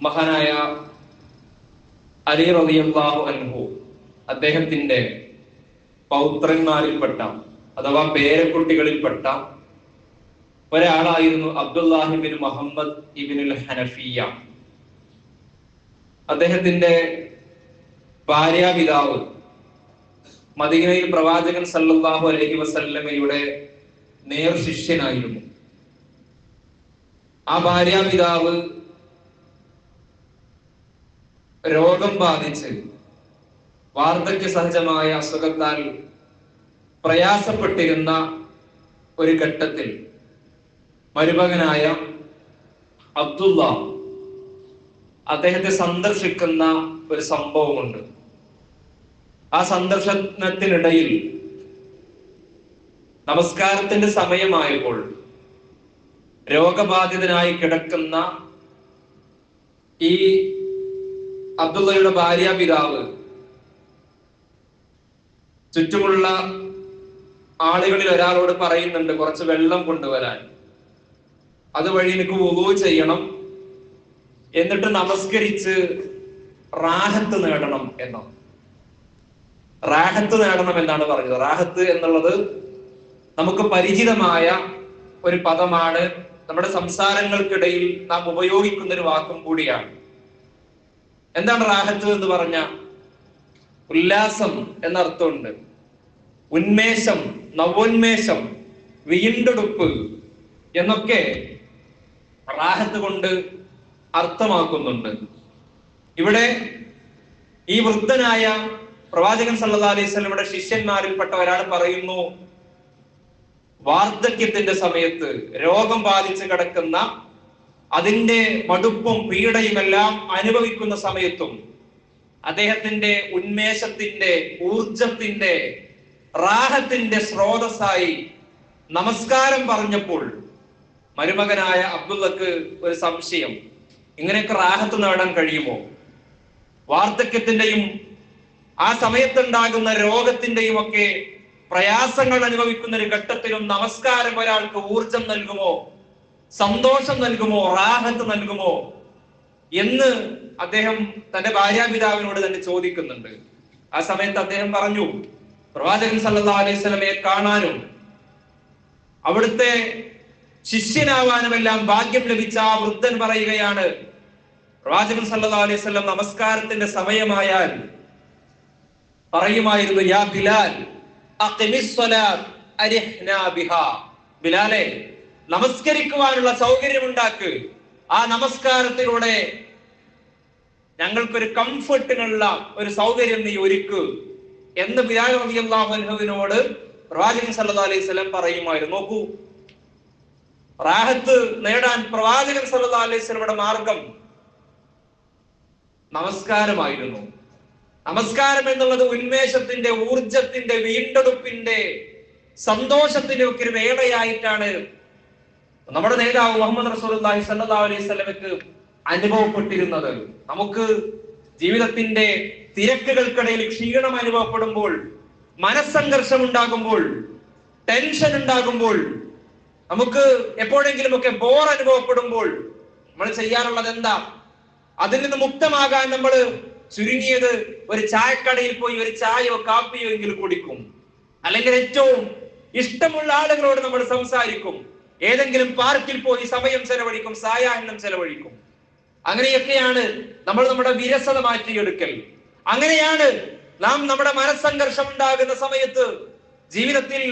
മഹാനായ അലി റളിയല്ലാഹു അൻഹു അദ്ദേഹത്തിന്റെ പൗത്രന്മാരിൽപ്പെട്ട അഥവാ പേരക്കുട്ടികളിൽപ്പെട്ട ഒരാളായിരുന്നു അബ്ദുല്ലാഹിബിൻ മുഹമ്മദ് ഇബിനുൽ ഹനഫിയ അദ്ദേഹത്തിന്റെ ഭാര്യ പിതാവ് മദീനയിൽ പ്രവാചകൻ സല്ലാഹു അലഹി വസല്ലമയുടെ നേർ ശിഷ്യനായിരുന്നു ആ ഭാര്യാപിതാവ് രോഗം ബാധിച്ച് വാർദ്ധക്യ സഹജമായ അസുഖത്താൽ പ്രയാസപ്പെട്ടിരുന്ന ഒരു ഘട്ടത്തിൽ മരുമകനായ അബ്ദുള്ള അദ്ദേഹത്തെ സന്ദർശിക്കുന്ന ഒരു സംഭവമുണ്ട്. ആ സന്ദർശനത്തിനിടയിൽ നമസ്കാരത്തിന്റെ സമയമായപ്പോൾ രോഗബാധിതനായി കിടക്കുന്ന ഈ അബ്ദുള്ളയുടെ ഭാര്യ പിതാവ്. ചുറ്റുമുള്ള ആളുകളിൽ ഒരാളോട് പറയുന്നുണ്ട് കുറച്ച് വെള്ളം കൊണ്ടുവരാൻ. അതുവഴി എനിക്ക് വുളു ചെയ്യണം. എന്നിട്ട് നമസ്കരിച്ച് റാഹത്ത് നേടണം എന്നോ. റാഹത്ത് നേടണം എന്നാണ് പറഞ്ഞത്. റാഹത്ത് എന്നുള്ളത് നമുക്ക് പരിചിതമായ ഒരു പദമാണ്. നമ്മുടെ സംസാരങ്ങൾക്കിടയിൽ നാം ഉപയോഗിക്കുന്ന ഒരു വാക്കും കൂടിയാണ്. എന്താണ് റാഹത്ത് എന്ന് പറഞ്ഞ? ഉല്ലാസം എന്നർത്ഥമുണ്ട്. ഉന്മേഷം നവോന്മേഷം വീണ്ടെടുപ്പ് എന്നൊക്കെ റാഹത്ത് കൊണ്ട് അർത്ഥമാക്കുന്നുണ്ട്. ഇവിടെ ഈ വൃദ്ധനായ പ്രവാചകൻ സല്ലാ അലൈഹി വസല്ലമയുടെ ശിഷ്യന്മാരിൽപ്പെട്ട ഒരാൾ പറയുന്നു വാർദ്ധക്യത്തിന്റെ സമയത്ത് രോഗം ബാധിച്ച് കിടക്കുന്ന അതിന്റെ മടുപ്പും പീഡയും എല്ലാം അനുഭവിക്കുന്ന സമയത്തും അദ്ദേഹത്തിന്റെ ഉന്മേഷത്തിന്റെ ഊർജത്തിന്റെ റാഹത്തിന്റെ സ്രോതസ്സായി നമസ്കാരം പറഞ്ഞപ്പോൾ മരുമകനായ അബ്ദുള്ളക്ക് ഒരു സംശയം. ഇങ്ങനെയൊക്കെ റാഹത്ത് നേടാൻ കഴിയുമോ? വാർദ്ധക്യത്തിന്റെയും ആ സമയത്തുണ്ടാകുന്ന രോഗത്തിന്റെയും ഒക്കെ പ്രയാസങ്ങൾ അനുഭവിക്കുന്ന ഒരു ഘട്ടത്തിലും നമസ്കാരം ഒരാൾക്ക് ഊർജം നൽകുമോ? സന്തോഷം നൽകുമോ? റാഹത്ത് നൽകുമോ? എന്ന് അദ്ദേഹം തന്റെ ഭാര്യാപിതാവിനോട് തന്നെ ചോദിക്കുന്നുണ്ട്. ആ സമയത്ത് അദ്ദേഹം പറഞ്ഞു പ്രവാചകൻ സല്ലാ അലൈഹി സ്വലമയെ കാണാനും അവിടുത്തെ ശിഷ്യനാവാനുമെല്ലാം ഭാഗ്യം ലഭിച്ച ആ വൃദ്ധൻ പറയുകയാണ് പ്രവാചകൻ സല്ലാ അലൈഹി വസല്ലം നമസ്കാരത്തിന്റെ സമയമായാൽ പറയുമായിരുന്നു യാ ബിലാൽ ബിലാലെ നമസ്കരിക്കുവാനുള്ള സൗകര്യമുണ്ടാക്ക്. ആ നമസ്കാരത്തിലൂടെ ഞങ്ങൾക്കൊരു കംഫർട്ടിനുള്ള ഒരു സൗകര്യം നീ ഒരുക്ക് എന്ന് ബിലാൽ പ്രവാചകൻ സല്ലാ അലൈഹി സ്വലം പറയുമായിരുന്നു. നോക്കൂ. റാഹത്ത് നേടാൻ പ്രവാചകൻ സല്ലാ അലൈഹി മാർഗം നമസ്കാരമായിരുന്നു. നമസ്കാരം എന്നുള്ളത് ഉന്മേഷത്തിന്റെ ഊർജത്തിന്റെ വീണ്ടെടുപ്പിന്റെ സന്തോഷത്തിന്റെ ഒക്കെ ഒരു വേളയായിട്ടാണ് നമ്മുടെ നേതാവ് മുഹമ്മദ് റസൂലി സ്വല്ലല്ലാഹു അലൈഹി അനുഭവപ്പെട്ടിരുന്നത് നമുക്ക് ജീവിതത്തിന്റെ തിരക്കുകൾക്കിടയിൽ ക്ഷീണം അനുഭവപ്പെടുമ്പോൾ മനസ്സംഘർഷം ഉണ്ടാകുമ്പോൾ ടെൻഷൻ ഉണ്ടാകുമ്പോൾ നമുക്ക് എപ്പോഴെങ്കിലുമൊക്കെ ബോർ അനുഭവപ്പെടുമ്പോൾ നമ്മൾ ചെയ്യാറുള്ളത് എന്താ? അതിൽ നിന്ന് മുക്തമാകാൻ നമ്മൾ ചുരുങ്ങിയത് ഒരു ചായക്കടയിൽ പോയി ഒരു ചായയോ കാപ്പിയോ എങ്കിലും കുടിക്കും. അല്ലെങ്കിൽ ഏറ്റവും ഇഷ്ടമുള്ള ആളുകളോട് നമ്മൾ സംസാരിക്കും. ഏതെങ്കിലും പാർക്കിൽ പോയി സമയം ചെലവഴിക്കും സായാഹ്നം ചെലവഴിക്കും. അങ്ങനെയൊക്കെയാണ് നമ്മൾ നമ്മുടെ വിരസത മാറ്റിയെടുക്കൽ. അങ്ങനെയാണ് നാം നമ്മുടെ മനസ്സംഘർഷം ഉണ്ടാകുന്ന സമയത്ത് ജീവിതത്തിൽ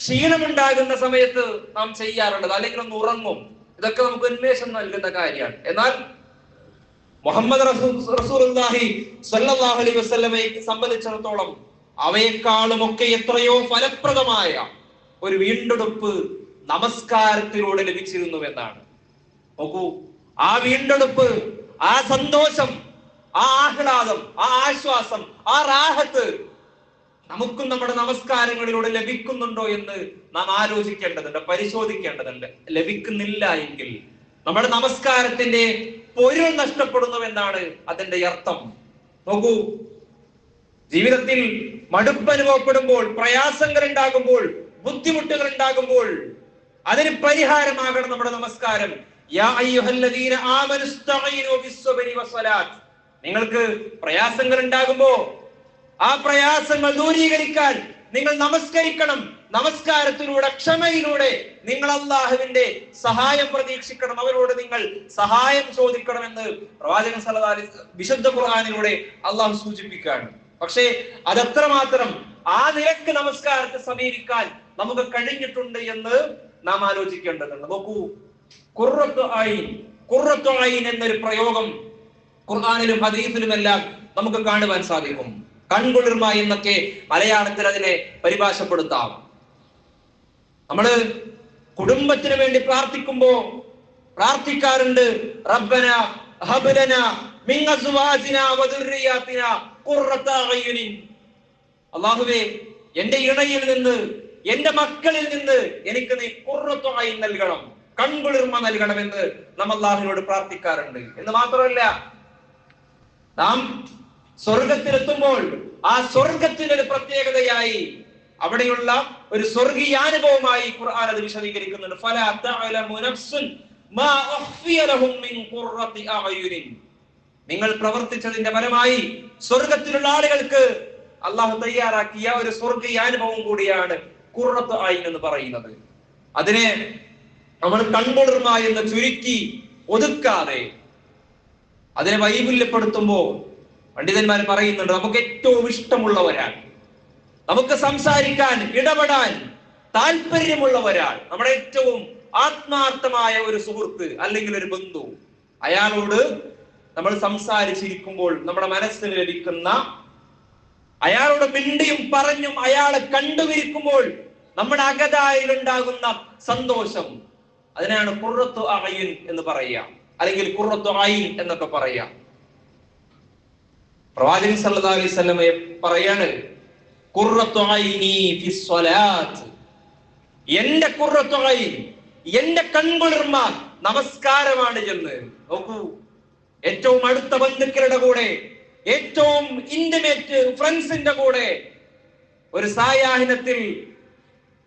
ക്ഷീണമുണ്ടാകുന്ന സമയത്ത് നാം ചെയ്യാറുള്ളത്. അല്ലെങ്കിൽ ഒന്ന് ഉറങ്ങും. ഇതൊക്കെ നമുക്ക് ഉന്മേഷം നൽകുന്ന കാര്യമാണ്. എന്നാൽ മുഹമ്മദ് സ്വല്ലല്ലാഹു അലൈഹി വസല്ലമയെ സംബന്ധിച്ചിടത്തോളം അവയെക്കാളും ഒക്കെ എത്രയോ ഫലപ്രദമായ ഒരു വീണ്ടെടുപ്പ് നമസ്കാരത്തിലൂടെ ലഭിച്ചിരുന്നു എന്നാണ്. നോക്കൂ ആ വീണ്ടെടുപ്പ് ആ സന്തോഷം ആ ആഹ്ലാദം ആ ആശ്വാസം ആ റാഹത്ത് നമുക്കും നമ്മുടെ നമസ്കാരങ്ങളിലൂടെ ലഭിക്കുന്നുണ്ടോ എന്ന് നാം ആലോചിക്കേണ്ടതുണ്ട് പരിശോധിക്കേണ്ടതുണ്ട്. ലഭിക്കുന്നില്ല എങ്കിൽ നമ്മുടെ നമസ്കാരത്തിന്റെ പൊരുൾ നഷ്ടപ്പെടുന്നു എന്നാണ് അതിന്റെ അർത്ഥം. നോക്കൂ ജീവിതത്തിൽ മടുപ്പ് അനുഭവപ്പെടുമ്പോൾ പ്രയാസങ്ങൾ ഉണ്ടാകുമ്പോൾ ബുദ്ധിമുട്ടുകൾ ഉണ്ടാകുമ്പോൾ അതിന് പരിഹാരമാകണം നമ്മുടെ നമസ്കാരം. നിങ്ങൾക്ക് പ്രയാസങ്ങൾ ഉണ്ടാകുമ്പോ ആ പ്രയാസങ്ങൾ ദൂരീകരിക്കാൻ നിങ്ങൾ നമസ്കരിക്കണം. നമസ്കാരത്തിലൂടെ ക്ഷമയിലൂടെ നിങ്ങൾ അള്ളാഹുവിന്റെ സഹായം പ്രതീക്ഷിക്കണം. അവരോട് നിങ്ങൾ സഹായം ചോദിക്കണമെന്ന് പ്രവാചകൻ സലതാലി വിശുദ്ധ ഖുർആനിലൂടെ അള്ളാഹു സൂചിപ്പിക്കുകയാണ്. പക്ഷേ അതെത്രമാത്രം ആ നിലയ്ക്ക് നമസ്കാരത്തെ സമീപിക്കാൻ നമുക്ക് കഴിഞ്ഞിട്ടുണ്ട് എന്ന് നാം ആലോചിക്കേണ്ടതുണ്ട്. നോക്കൂ കുറത്തു ആയിൻ കുറത്തു ആയിൻ എന്നൊരു പ്രയോഗം ഖുർആാനിലും ഹദീസിലുമെല്ലാം നമുക്ക് കാണുവാൻ സാധിക്കും. കൺകുളിർമ എന്നൊക്കെ മലയാളത്തിൽ അതിനെ പരിഭാഷപ്പെടുത്താം. നമ്മൾ കുടുംബത്തിന് വേണ്ടി പ്രാർത്ഥിക്കുമ്പോ പ്രാർത്ഥിക്കാറുണ്ട് റബ്ബന ഹബലന അല്ലാഹുവേ എന്റെ ഇണയിൽ നിന്ന് എന്റെ മക്കളിൽ നിന്ന് എനിക്ക് നീ കുറത്തായി നൽകണം. കൺകുളിർമ നൽകണമെന്ന് നാം അള്ളാഹുവിനോട് പ്രാർത്ഥിക്കാറുണ്ട്. എന്ന് മാത്രമല്ല നാം സ്വർഗത്തിലെത്തുമ്പോൾ ആ സ്വർഗത്തിന്റെ ഒരു പ്രത്യേകതയായി അവിടെയുള്ള ഒരു സ്വർഗീയാനുഭവമായി ഖുർആൻ അത് വിശദീകരിക്കുന്നുണ്ട്. ഫല മാ മിൻ നിങ്ങൾ പ്രവർത്തിച്ചതിന്റെ ഫലമായി സ്വർഗത്തിലുള്ള ആളുകൾക്ക് അള്ളാഹു തയ്യാറാക്കിയ ഒരു സ്വർഗീയ അനുഭവം കൂടിയാണ് കുറത്ത് ആയിൻ എന്ന് പറയുന്നത്. അതിനെ നമ്മൾ കൺകുളിർമ എന്ന് ചുരുക്കി ഒതുക്കാതെ അതിനെ വൈപുല്യപ്പെടുത്തുമ്പോ പണ്ഡിതന്മാർ പറയുന്നുണ്ട് നമുക്ക് ഏറ്റവും ഇഷ്ടമുള്ളവരാണ്. നമുക്ക് സംസാരിക്കാൻ ഇടപെടാൻ താല്പര്യമുള്ളവരാൾ നമ്മുടെ ഏറ്റവും ആത്മാർത്ഥമായ ഒരു സുഹൃത്ത് അല്ലെങ്കിൽ ഒരു ബന്ധു അയാളോട് നമ്മൾ സംസാരിച്ചിരിക്കുമ്പോൾ നമ്മുടെ മനസ്സിന് ലഭിക്കുന്ന അയാളോട് മിണ്ടിയും പറഞ്ഞും അയാളെ കണ്ടുപിരിക്കുമ്പോൾ നമ്മുടെ അകതായിലുണ്ടാകുന്ന സന്തോഷം. അതിനാണ് കുറത്തു അയൻ എന്ന് പറയാം അല്ലെങ്കിൽ കുറത്തു അയിൻ എന്നൊക്കെ പറയാം പ്രവാചകൻ സല്ലാ അലൈഹി പറയാണ് എന്റെ കുറത്തുമായി എന്റെ കൺകുളിർമ നമസ്കാരമാണ് ചെന്ന്. നോക്കൂ ഏറ്റവും അടുത്ത ബന്ധുക്കളുടെ കൂടെ ഏറ്റവും ഇന്റിമേറ്റ് ഫ്രണ്ട്സിന്റെ കൂടെ ഒരു സായാഹ്നത്തിൽ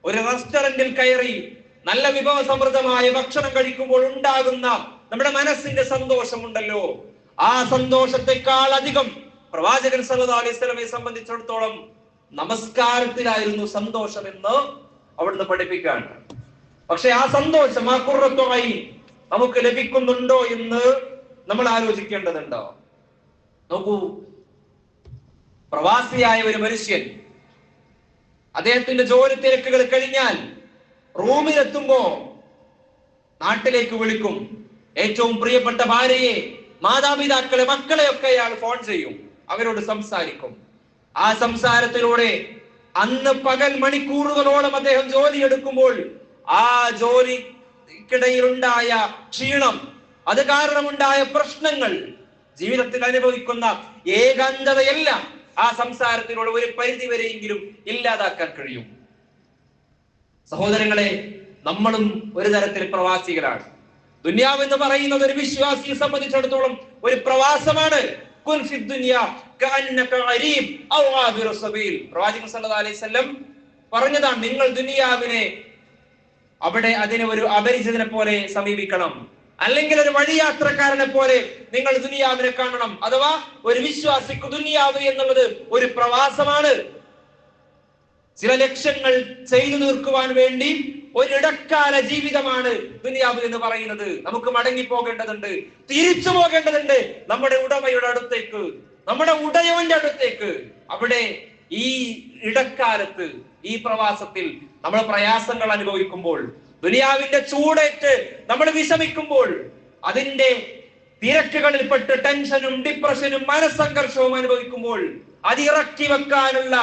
ഒരു റെസ്റ്റോറന്റിൽ കയറി നല്ല വിഭവ സമൃദ്ധമായ ഭക്ഷണം കഴിക്കുമ്പോൾ ഉണ്ടാകുന്ന നമ്മുടെ മനസ്സിന്റെ സന്തോഷമുണ്ടല്ലോ. ആ സന്തോഷത്തെക്കാൾ അധികം പ്രവാചകൻ സല്ലല്ലാഹു അലൈഹി സംബന്ധിച്ചിടത്തോളം നമസ്കാരത്തിലായിരുന്നു സന്തോഷം എന്ന് അവിടുന്ന് പഠിപ്പിക്കാണ് പക്ഷെ ആ സന്തോഷം ആ കുറത്തുമായി നമുക്ക് ലഭിക്കുന്നുണ്ടോ എന്ന് നമ്മൾ ആലോചിക്കേണ്ടതുണ്ടോ? നോക്കൂ. പ്രവാസിയായ ഒരു മനുഷ്യൻ അദ്ദേഹത്തിന്റെ ജോലി തിരക്കുകൾ കഴിഞ്ഞാൽ റൂമിലെത്തുമ്പോ നാട്ടിലേക്ക് വിളിക്കും. ഏറ്റവും പ്രിയപ്പെട്ട ഭാര്യയെ മാതാപിതാക്കളെ മക്കളെയൊക്കെ അയാൾ ഫോൺ ചെയ്യും. അവരോട് സംസാരിക്കും. ആ സംസാരത്തിലൂടെ അന്ന് പകൽ മണിക്കൂറുകളോളം അദ്ദേഹം ജോലി എടുക്കുമ്പോൾ ആ ജോലിക്കിടയിലുണ്ടായ ക്ഷീണം അത് കാരണമുണ്ടായ പ്രശ്നങ്ങൾ ജീവിതത്തിൽ അനുഭവിക്കുന്ന ഏകാന്തതയെല്ലാം ആ സംസാരത്തിനോട് ഒരു പരിധി വരെയെങ്കിലും ഇല്ലാതാക്കാൻ കഴിയും. സഹോദരങ്ങളെ നമ്മളും ഒരു തരത്തിൽ പ്രവാസികളാണ്. ദുന്യാവ് എന്ന് പറയുന്നത് ഒരു വിശ്വാസിയെ സംബന്ധിച്ചിടത്തോളം ഒരു പ്രവാസമാണ്. പ്രവാചകൻ പറഞ്ഞതാണ് നിങ്ങൾ ദുനിയാവിനെ അവിടെ അതിനെ ഒരു അപരിചിതനെ പോലെ സമീപിക്കണം. അല്ലെങ്കിൽ ഒരു വഴിയാത്രക്കാരനെ പോലെ നിങ്ങൾ ദുനിയാവിനെ കാണണം. അഥവാ ഒരു വിശ്വാസിക്ക് ദുനിയാവ് എന്നുള്ളത് ഒരു പ്രവാസമാണ്. ചില ലക്ഷ്യങ്ങൾ ചെയ്തു തീർക്കുവാൻ വേണ്ടി ഒരിടക്കാല ജീവിതമാണ് ദുനിയാവ് എന്ന് പറയുന്നത്. നമുക്ക് മടങ്ങി പോകേണ്ടതുണ്ട് തിരിച്ചു പോകേണ്ടതുണ്ട് നമ്മുടെ ഉടമയുടെ അടുത്തേക്ക്. നമ്മുടെ ഉടയവന്റെ അടുത്തേക്ക്. അവിടെ ഈ ഇടക്കാലത്ത് ഈ പ്രവാസത്തിൽ നമ്മൾ പ്രയാസങ്ങൾ അനുഭവിക്കുമ്പോൾ ദുനിയാവിന്റെ ചൂടേറ്റ് നമ്മൾ വിഷമിക്കുമ്പോൾ അതിന്റെ തിരക്കുകളിൽ പെട്ട് ടെൻഷനും ഡിപ്രഷനും മനസ്സംഘർഷവും അനുഭവിക്കുമ്പോൾ അത് ഇറക്കി വെക്കാനുള്ള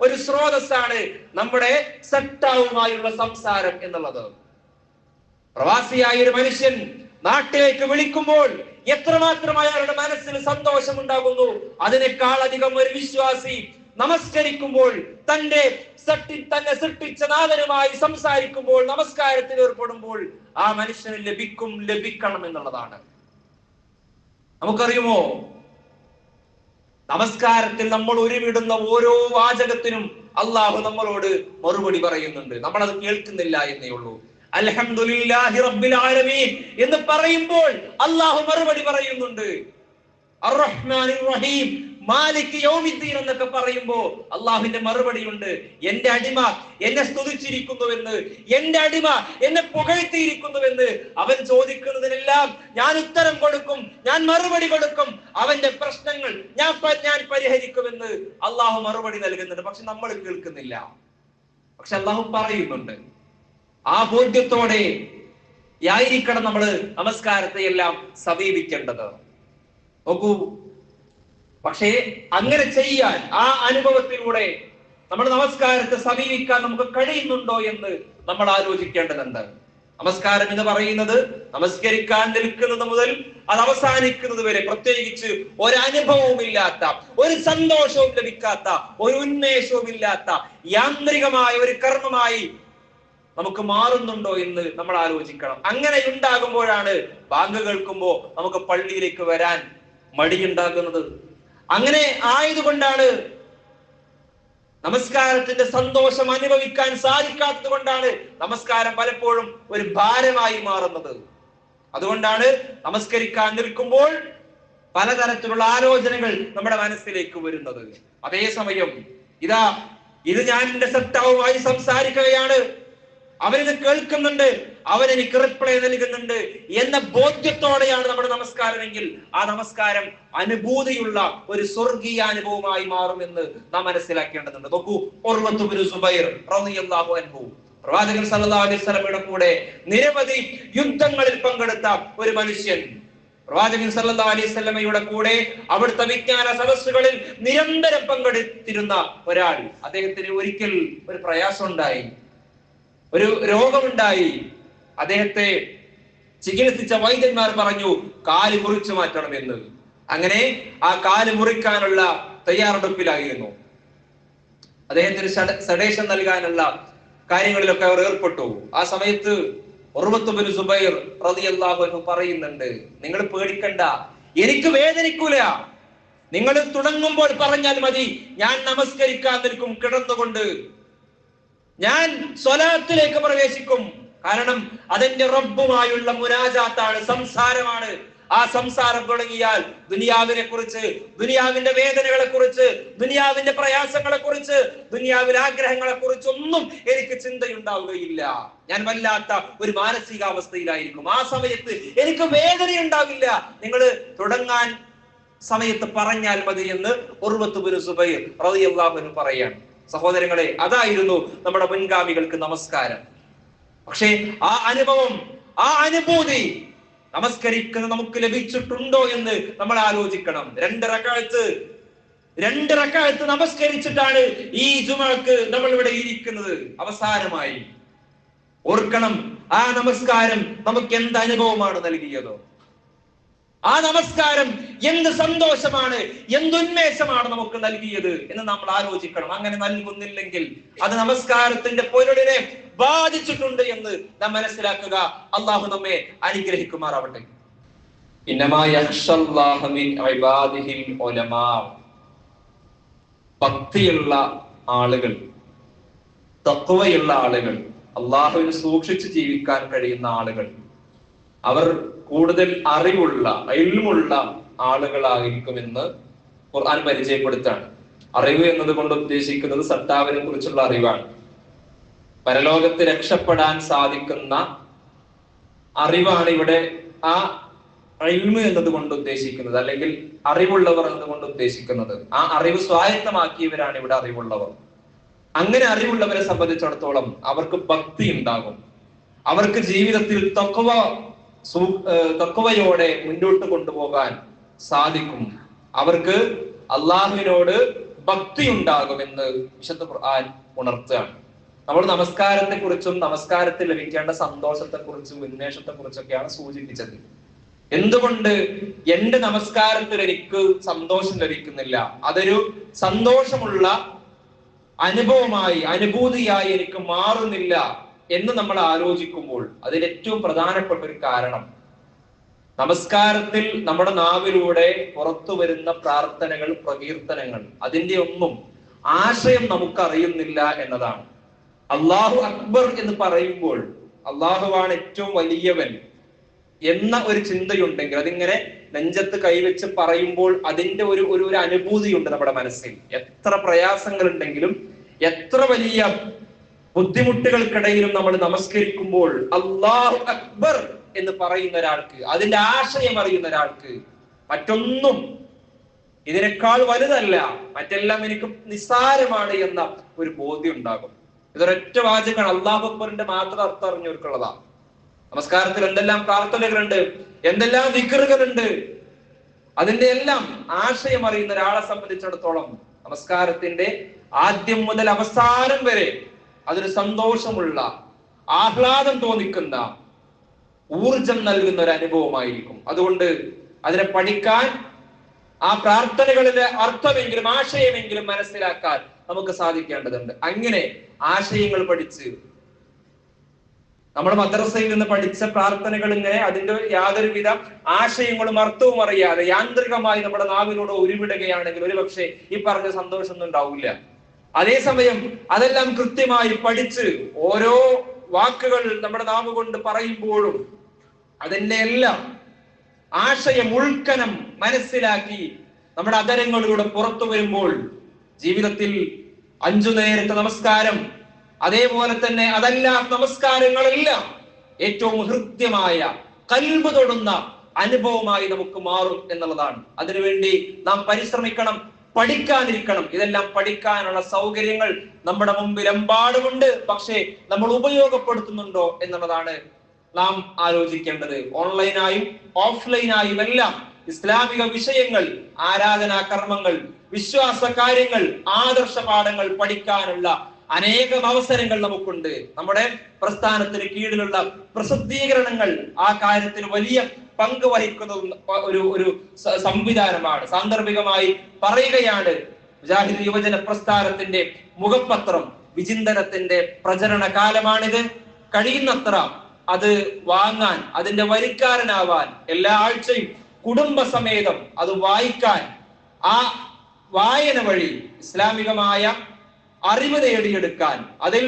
ഒരു സ്രോതസ്സാണ് നമ്മുടെ സട്ടാവുമായുള്ള സംസാരം എന്നുള്ളത്. പ്രവാസിയായ ഒരു മനുഷ്യൻ നാട്ടിലേക്ക് വിളിക്കുമ്പോൾ എത്രമാത്രം അയാളുടെ മനസ്സിന് സന്തോഷം ഉണ്ടാകുന്നു അതിനേക്കാൾ അധികം ഒരു വിശ്വാസി നമസ്കരിക്കുമ്പോൾ തന്റെ സൃഷ്ടി തന്നെ സൃഷ്ടിച്ച നാഥനുമായി സംസാരിക്കുമ്പോൾ നമസ്കാരത്തിൽ ഏർപ്പെടുമ്പോൾ ആ മനുഷ്യന് ലഭിക്കും ലഭിക്കണം എന്നുള്ളതാണ്. നമുക്കറിയുമോ? നമസ്കാരത്തിൽ നമ്മൾ ഒരുമിടുന്ന ഓരോ വാചകത്തിനും അള്ളാഹു നമ്മളോട് മറുപടി പറയുന്നുണ്ട്. നമ്മൾ അത് കേൾക്കുന്നില്ല എന്നേ ഉള്ളൂ. അൽഹംദുലില്ലാഹി റബ്ബിൽ ആലമീൻ എന്ന് പറയുമ്പോൾ അള്ളാഹു മറുപടി പറയുന്നുണ്ട്. റഹീം മാലിക് യോമിദ്ദീൻ എന്നൊക്കെ പറയുമ്പോ അള്ളാഹുവിന്റെ മറുപടിയുണ്ട്. എന്റെ അടിമ എന്നെ സ്തുതിച്ചിരിക്കുന്നുവെന്ന് എന്റെ അടിമ എന്നെ പുകഴ്ത്തിയിരിക്കുന്നുവെന്ന് അവൻ ചോദിക്കുന്നതിനെല്ലാം ഞാൻ ഉത്തരം കൊടുക്കും ഞാൻ മറുപടി കൊടുക്കും. അവന്റെ പ്രശ്നങ്ങൾ ഞാൻ ഞാൻ പരിഹരിക്കുമെന്ന് അള്ളാഹു മറുപടി നൽകുന്നുണ്ട്. പക്ഷെ നമ്മൾ കേൾക്കുന്നില്ല. പക്ഷെ അള്ളാഹു പറയുന്നുണ്ട്. ആ ബോധ്യത്തോടെ ആയിരിക്കണം നമ്മൾ നമസ്കാരത്തെ എല്ലാം സമീപിക്കേണ്ടത്. നോക്കൂ പക്ഷേ അങ്ങനെ ചെയ്യാൻ ആ അനുഭവത്തിലൂടെ നമ്മൾ നമസ്കാരത്തെ സമീപിക്കാൻ നമുക്ക് കഴിയുന്നുണ്ടോ എന്ന് നമ്മൾ ആലോചിക്കേണ്ടതുണ്ട്. നമസ്കാരം എന്ന് പറയുന്നത് നമസ്കരിക്കാൻ നിൽക്കുന്നത് മുതൽ അത് അവസാനിക്കുന്നത് വരെ പ്രത്യേകിച്ച് ഒരനുഭവവും ഇല്ലാത്ത ഒരു സന്തോഷവും ലഭിക്കാത്ത ഒരു ഉന്മേഷവും ഇല്ലാത്ത യാന്ത്രികമായ ഒരു കർമ്മമായി നമുക്ക് മാറുന്നുണ്ടോ എന്ന് നമ്മൾ ആലോചിക്കണം. അങ്ങനെ ഉണ്ടാകുമ്പോഴാണ് ബാങ്ക് കേൾക്കുമ്പോൾ നമുക്ക് പള്ളിയിലേക്ക് വരാൻ മടിയുണ്ടാകുന്നത്. അങ്ങനെ ആയതുകൊണ്ടാണ് നമസ്കാരത്തിന്റെ സന്തോഷം അനുഭവിക്കാൻ സാധിക്കാത്തത് കൊണ്ടാണ് നമസ്കാരം പലപ്പോഴും ഒരു ഭാരമായി മാറുന്നത്. അതുകൊണ്ടാണ് നമസ്കരിക്കാൻ നിൽക്കുമ്പോൾ പലതരത്തിലുള്ള ആലോചനകൾ നമ്മുടെ മനസ്സിലേക്ക് വരുന്നത്. അതേസമയം ഇതാ ഇത് ഞാൻ എന്റെ സത്താവുമായി സംസാരിക്കുകയാണ്. അവരിത് കേൾക്കുന്നുണ്ട് അവരെനിക്ക് റിപ്ലൈ നൽകുന്നുണ്ട് എന്ന ബോധ്യത്തോടെയാണ് നമ്മുടെ നമസ്കാരമെങ്കിൽ ആ നമസ്കാരം അനുഭൂതിയുള്ള ഒരു സ്വർഗീയ അനുഭവമായി മാറുമെന്ന് നാം മനസ്സിലാക്കേണ്ടതുണ്ട്. നോക്കൂ അനുഭവം സുബൈർ റളിയല്ലാഹു അൻഹു. പ്രവാചകൻ സല്ലല്ലാഹു അലൈഹി വസല്ലമയുടെ കൂടെ നിരവധി യുദ്ധങ്ങളിൽ പങ്കെടുത്ത ഒരു മനുഷ്യൻ. പ്രവാചകൻ സല്ലാ അലൈഹി വസല്ലമയുടെ കൂടെ അവിടുത്തെ വിജ്ഞാന സദസ്സുകളിൽ നിരന്തരം പങ്കെടുത്തിരുന്ന ഒരാൾ. അദ്ദേഹത്തിന് ഒരിക്കൽ ഒരു പ്രയാസം ഉണ്ടായി ഒരു രോഗമുണ്ടായി. അദ്ദേഹത്തെ ചികിത്സിച്ച വൈദ്യന്മാർ പറഞ്ഞു കാൽ മുറിച്ചു മാറ്റണം എന്ന് അങ്ങനെ ആ കാൽ മുറിക്കാനുള്ള തയ്യാറെടുപ്പിലായിരുന്നു. അദ്ദേഹത്തിന് സഡേഷൻ നൽകാനുള്ള കാര്യങ്ങളിലൊക്കെ അവർ ഏർപ്പെട്ടു. ആ സമയത്ത് ഉറുമത്തുബിന് സുബൈർ പറയുന്നുണ്ട് നിങ്ങൾ പേടിക്കണ്ട എനിക്ക് വേദനിക്കൂല. നിങ്ങൾ തുടങ്ങുമ്പോൾ പറഞ്ഞാൽ മതി ഞാൻ നമസ്കരിക്കാൻ നിൽക്കും കിടന്നുകൊണ്ട്. ഞാൻ സ്വലാത്തിലേക്ക് പ്രവേശിക്കും. കാരണം അതെന്റെ റബ്ബുമായുള്ള മുനാജാത്താണ് സംസാരമാണ്. ആ സംസാരം തുടങ്ങിയാൽ ദുനിയാവിനെ കുറിച്ച് ദുനിയാവിന്റെ വേദനകളെ കുറിച്ച് ദുനിയാവിന്റെ പ്രയാസങ്ങളെ കുറിച്ച് ദുനിയാവിലെ ആഗ്രഹങ്ങളെ കുറിച്ച് ഒന്നും എനിക്ക് ചിന്തയുണ്ടാവുകയില്ല. ഞാൻ വല്ലാത്ത ഒരു മാനസികാവസ്ഥയിലായിരിക്കും. ആ സമയത്ത് എനിക്ക് വേദന ഉണ്ടാവില്ല നിങ്ങൾ തുടങ്ങാൻ സമയത്ത് പറഞ്ഞാൽ മതി എന്ന് ഉർവത്തുബുരു സുബൈർ റളിയല്ലാഹു പറയാണ്. സഹോദരങ്ങളെ അതായിരുന്നു നമ്മുടെ മുൻഗാമികൾക്ക് നമസ്കാരം. പക്ഷേ ആ അനുഭവം ആ അനുഭൂതി നമസ്കരിക്കുന്ന നമുക്ക് ലഭിച്ചിട്ടുണ്ടോ എന്ന് നമ്മൾ ആലോചിക്കണം. രണ്ട് റക്കാലത്ത് രണ്ട് റക്കാലത്ത് നമസ്കരിച്ചിട്ടാണ് ഈ ജുമാക്ക് നമ്മൾ ഇവിടെ ഇരിക്കുന്നത്. അവസാനമായി ഓർക്കണം ആ നമസ്കാരം നമുക്ക് എന്ത് അനുഭവമാണ് നൽകിയത്? ആ നമസ്കാരം എന്ത് സന്തോഷമാണ് എന്തുന്മേഷമാണ് നമുക്ക് നൽകിയത് എന്ന് നമ്മൾ ആലോചിക്കണം. അങ്ങനെ നൽകുന്നില്ലെങ്കിൽ അത് നമസ്കാരത്തിന്റെ പൊരുളിനെ ബാധിച്ചിട്ടുണ്ട് എന്ന് നാം മനസ്സിലാക്കുക. അള്ളാഹു നമ്മെ അനുഗ്രഹിക്കുമാറാവട്ടെ. ഭക്തിയുള്ള ആളുകൾ തത്വയുള്ള ആളുകൾ അള്ളാഹുവിന് സൂക്ഷിച്ച് ജീവിക്കാൻ കഴിയുന്ന ആളുകൾ അവർ കൂടുതൽ അറിവുള്ള അയൽമുള്ള ആളുകളായിരിക്കുമെന്ന് ഖുർആൻ പരിചയപ്പെടുത്താണ് അറിവ് എന്നത് കൊണ്ട് ഉദ്ദേശിക്കുന്നത് സത്താവിനെ കുറിച്ചുള്ള അറിവാണ്. പരലോകത്ത് രക്ഷപ്പെടാൻ സാധിക്കുന്ന അറിവാണ് ഇവിടെ ആ അയിൽമ് എന്നതുകൊണ്ട് ഉദ്ദേശിക്കുന്നത് അല്ലെങ്കിൽ അറിവുള്ളവർ എന്നതുകൊണ്ട് ഉദ്ദേശിക്കുന്നത്. ആ അറിവ് സ്വായത്തമാക്കിയവരാണ് ഇവിടെ അറിവുള്ളവർ. അങ്ങനെ അറിവുള്ളവരെ സംബന്ധിച്ചിടത്തോളം അവർക്ക് ഭക്തി ഉണ്ടാകും. അവർക്ക് ജീവിതത്തിൽ തക്കവ തക്കവയോടെ മുന്നോട്ട് കൊണ്ടുപോകാൻ സാധിക്കും. അവർക്ക് അള്ളാഹുവിനോട് ഭക്തി ഉണ്ടാകുമെന്ന് വിശുദ്ധ ഖുർആൻ ഉണർത്തുകയാണ്. നമ്മൾ നമസ്കാരത്തെ കുറിച്ചും നമസ്കാരത്തിൽ ലഭിക്കേണ്ട സന്തോഷത്തെ കുറിച്ചും ഉന്മേഷത്തെ കുറിച്ചൊക്കെയാണ് സൂചിപ്പിച്ചത്. എന്തുകൊണ്ട് എന്റെ നമസ്കാരത്തിൽ എനിക്ക് സന്തോഷം ലഭിക്കുന്നില്ല? അതൊരു സന്തോഷമുള്ള അനുഭവമായി അനുഭൂതിയായി എനിക്ക് മാറുന്നില്ല. എന്ന് നമ്മൾ ആലോചിക്കുമ്പോൾ അതിൽ ഏറ്റവും പ്രധാനപ്പെട്ട ഒരു കാരണം നമസ്കാരത്തിൽ നമ്മുടെ നാവിലൂടെ പുറത്തു വരുന്ന പ്രാർത്ഥനകൾ പ്രകീർത്തനങ്ങൾ അതിന്റെ ഒന്നും ആശയം നമുക്കറിയുന്നില്ല എന്നതാണ്. അള്ളാഹു അക്ബർ എന്ന് പറയുമ്പോൾ അള്ളാഹുവാണ് ഏറ്റവും വലിയവൻ എന്ന ഒരു ചിന്തയുണ്ടെങ്കിൽ അതിങ്ങനെ നെഞ്ചത്ത് കൈവച്ച് പറയുമ്പോൾ അതിന്റെ ഒരു ഒരു അനുഭൂതിയുണ്ട് നമ്മുടെ മനസ്സിൽ. എത്ര പ്രയാസങ്ങൾ ഉണ്ടെങ്കിലും എത്ര വലിയ ബുദ്ധിമുട്ടുകൾക്കിടയിലും നമ്മൾ നമസ്കരിക്കുമ്പോൾ അള്ളാഹു അക്ബർ എന്ന് പറയുന്ന ഒരാൾക്ക് അതിന്റെ ആശയം അറിയുന്ന ഒരാൾക്ക് മറ്റൊന്നും ഇതിനേക്കാൾ വലുതല്ല മറ്റെല്ലാം എനിക്ക് നിസ്സാരമാണ് എന്ന ഒരു ബോധ്യം ഉണ്ടാകും ഇതൊരൊറ്റ വാചകമാണ് അള്ളാഹു അക്ബറിന്റെ മാത്രം അർത്ഥം അറിഞ്ഞവർക്കുള്ളതാ. നമസ്കാരത്തിൽ എന്തെല്ലാം പ്രാർത്ഥനകളുണ്ട് എന്തെല്ലാം വിക്രുകളുണ്ട് അതിന്റെ എല്ലാം ആശയം അറിയുന്ന ഒരാളെ സംബന്ധിച്ചിടത്തോളം നമസ്കാരത്തിന്റെ ആദ്യം മുതൽ അവസാനം വരെ അതൊരു സന്തോഷമുള്ള ആഹ്ലാദം തോന്നിക്കുന്ന ഊർജം നൽകുന്ന ഒരു അനുഭവമായിരിക്കും. അതുകൊണ്ട് അതിനെ പഠിക്കാൻ ആ പ്രാർത്ഥനകളിലെ അർത്ഥമെങ്കിലും ആശയമെങ്കിലും മനസ്സിലാക്കാൻ നമുക്ക് സാധിക്കേണ്ടതുണ്ട്. അങ്ങനെ ആശയങ്ങൾ പഠിച്ച് നമ്മുടെ മദ്രസയിൽ നിന്ന് പഠിച്ച പ്രാർത്ഥനകൾ ഇങ്ങനെ അതിന്റെ യാതൊരുവിധ ആശയങ്ങളും അർത്ഥവും അറിയാതെ യാന്ത്രികമായി നമ്മുടെ നാവിനോട് ഉരുവിടുകയാണെങ്കിൽ ഒരുപക്ഷെ ഈ പറഞ്ഞ സന്തോഷമൊന്നും ഉണ്ടാവില്ല. അതേസമയം അതെല്ലാം കൃത്യമായി പഠിച്ച് ഓരോ വാക്കുകൾ നമ്മുടെ നാവ് കൊണ്ട് പറയുമ്പോഴും അതിന്റെ എല്ലാം ആശയം ഉൾക്കനം മനസ്സിലാക്കി നമ്മുടെ അതരങ്ങളിലൂടെ പുറത്തു വരുമ്പോൾ ജീവിതത്തിൽ അഞ്ചു നേരത്തെ നമസ്കാരം അതേപോലെ തന്നെ അതല്ല നമസ്കാരങ്ങളെല്ലാം ഏറ്റവും ഹൃദ്യമായ കൽബ് തൊടുന്ന അനുഭവമായി നമുക്ക് മാറും എന്നുള്ളതാണ്. അതിനുവേണ്ടി നാം പരിശ്രമിക്കണം. പഠിക്കാനിരിക്കണം. ഇതെല്ലാം പഠിക്കാനുള്ള സൗകര്യങ്ങൾ നമ്മുടെ മുമ്പിൽ എമ്പാടുമുണ്ട് പക്ഷേ നമ്മൾ ഉപയോഗപ്പെടുത്തുന്നുണ്ടോ എന്നുള്ളതാണ് നാം ആലോചിക്കേണ്ടത്. ഓൺലൈനായും ഓഫ്ലൈനായും എല്ലാം ഇസ്ലാമിക വിഷയങ്ങൾ ആരാധനാ കർമ്മങ്ങൾ വിശ്വാസ കാര്യങ്ങൾ ആദർശ പാഠങ്ങൾ പഠിക്കാനുള്ള അനേകം അവസരങ്ങൾ നമുക്കുണ്ട്. നമ്മുടെ പ്രസ്ഥാനത്തിന് കീഴിലുള്ള പ്രസിദ്ധീകരണങ്ങൾ ആ കാര്യത്തിൽ വലിയ പങ്ക് വഹിക്കുന്ന ഒരു ഒരു സംവിധാനമാണ്. സാന്ദർഭികമായി പറയുകയാണ് മുജാഹിദ് യുവജന പ്രസ്ഥാനത്തിന്റെ മുഖപത്രം. വിചിന്തനത്തിന്റെ പ്രചരണ കാലമാണിത്. കഴിയുന്നത്ര അത് വാങ്ങാൻ അതിന്റെ വരിക്കാരനാവാൻ എല്ലാ ആഴ്ചയും കുടുംബസമേതം അത് വായിക്കാൻ ആ വായന വഴി ഇസ്ലാമികമായ അറിവ് നേടിയെടുക്കാൻ അതിൽ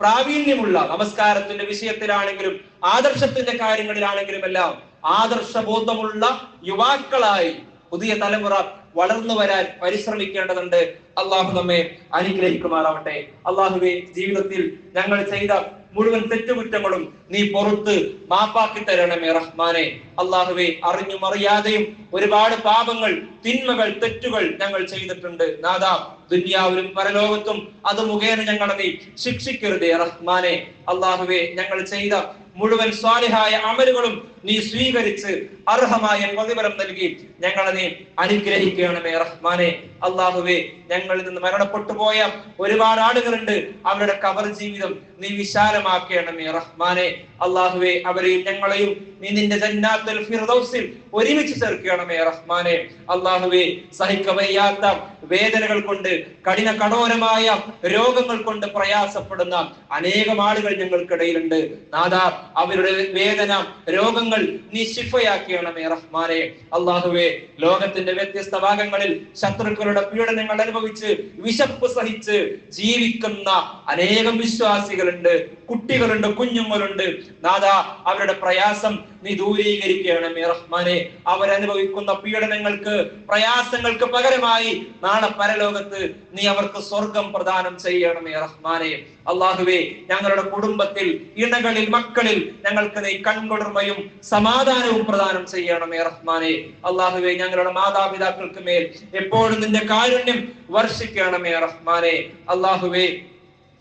പ്രാവീണ്യമുള്ള നമസ്കാരത്തിന്റെ വിഷയത്തിലാണെങ്കിലും ആദർശത്തിന്റെ കാര്യങ്ങളിലാണെങ്കിലും എല്ലാം ആദർശബോധമുള്ള യുവാക്കളായി പുതിയ തലമുറ വളർന്നു വരാൻ പരിശ്രമിക്കേണ്ടതുണ്ട്. അള്ളാഹു നമ്മെ അനുഗ്രഹിക്കുമാറാവട്ടെ. അള്ളാഹുവെ ജീവിതത്തിൽ ഞങ്ങൾ ചെയ്ത മുഴുവൻ തെറ്റുകുറ്റങ്ങളും നീ പുറത്ത് മാപ്പാക്കി തരണമേ റഹ്മാനെ. അള്ളാഹുവെ അറിഞ്ഞും അറിയാതെയും ഒരുപാട് പാപങ്ങൾ തിന്മകൾ തെറ്റുകൾ ഞങ്ങൾ ചെയ്തിട്ടുണ്ട്. നാദാ ദുന്യാവിലും പരലോകത്തും അത് മുഖേന ഞങ്ങളെ നീ ശിക്ഷിക്കരുതേ റഹ്മാനെ. അള്ളാഹുവെ ഞങ്ങൾ ചെയ്ത മുഴുവൻ സ്വാലിഹായ അമലുകളും നീ സ്വീകരിച്ച് അർഹമായ പ്രതിഫലം നൽകി ഞങ്ങളെ നീ അനുഗ്രഹിക്കണമേ റഹ്മാനെ. അള്ളാഹുവേ ഞങ്ങളിൽ നിന്ന് മരണപ്പെട്ടു പോയ ഒരുപാട് ആളുകളുണ്ട്. അവരുടെ കവർ ജീവിതം നീ വിശാലമാക്കണമേ റഹ്മാനെ. അള്ളാഹുവെ അവരെയും ഞങ്ങളെയും നീ നിന്റെ ജന്നാത്തുൽ ഫിർദൗസിൽ ഒരുമിച്ച് ചേർക്കണമേ റഹ്മാനെ. അള്ളാഹുവെ സഹിക്കവയ്യാത്ത വേദനകൾ കൊണ്ട് കഠിന കഠോരമായ രോഗങ്ങൾ കൊണ്ട് പ്രയാസപ്പെടുന്ന അനേകം ആളുകൾ ഞങ്ങൾക്കിടയിലുണ്ട്. നാദാ അവരുടെ വേദന രോഗങ്ങൾ നീ ശിഫയാക്കണമേ റഹ്മാനെ. അള്ളാഹുവെ ലോകത്തിന്റെ വ്യത്യസ്ത ഭാഗങ്ങളിൽ ശത്രുക്കളുടെ പീഡനങ്ങൾ അനുഭവിച്ച് വിശപ്പ് സഹിച്ച് ജീവിക്കുന്ന അനേകം വിശ്വാസികളുണ്ട് കുട്ടികളുണ്ട് കുഞ്ഞുങ്ങളുണ്ട്. നാദാ അവരുടെ പ്രയാസം നീ ദൂരീകരിക്കണമേ റഹ്മാനെ. അവരനുഭവിക്കുന്ന പീഡനങ്ങൾക്ക് പ്രയാസങ്ങൾക്ക് പകരമായി നാളെ പരലോകത്ത് നീ അവർക്ക് സ്വർഗം പ്രദാനം ചെയ്യണമേ റഹ്മാനെ. അള്ളാഹുവേ ഞങ്ങളുടെ കുടുംബത്തിൽ ഇണകളിൽ മക്കളിൽ ഞങ്ങൾക്ക് നീ കൺകുളിർമയും സമാധാനവും പ്രദാനം ചെയ്യണമേ റഹ്മാനെ അള്ളാഹുവേ ഞങ്ങളുടെ മാതാപിതാക്കൾക്ക് മേൽ എപ്പോഴും നിന്റെ കാരുണ്യം വർഷിക്കണമേ റഹ്മാനെ അള്ളാഹുവേ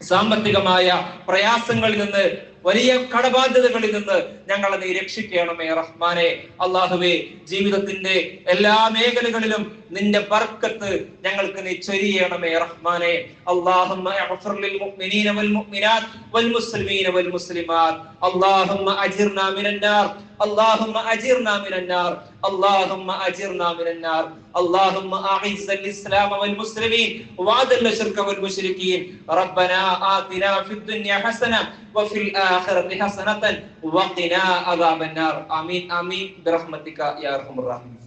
സാമ്പത്തികമായ പ്രയാസങ്ങളിൽ നിന്ന് വലിയ കടബാധ്യതകളിൽ നിന്ന് ഞങ്ങളെ നീ രക്ഷിക്കണമേ റഹ്മാനെ അള്ളാഹുവേ ജീവിതത്തിന്റെ എല്ലാ മേഖലകളിലും നിന്റെ ബർക്കത്ത് ഞങ്ങൾക്ക് നീ ചൊരിയണമേ റഹ്മാനെ اللهم اغفر للمؤمنين والمؤمنات والمسلمين والمسلمات اللهم اجرنا من النار اللهم أجرنا من النار. اللهم أجرنا من النار. اللهم أعز الإسلام والمسلمين وأذل الشرك والمشركين. ربنا آتنا في الدنيا حسنة وفي الآخرة حسنة وقنا عذاب النار. آمين. آمين. برحمتك يا أرحم الراحمين.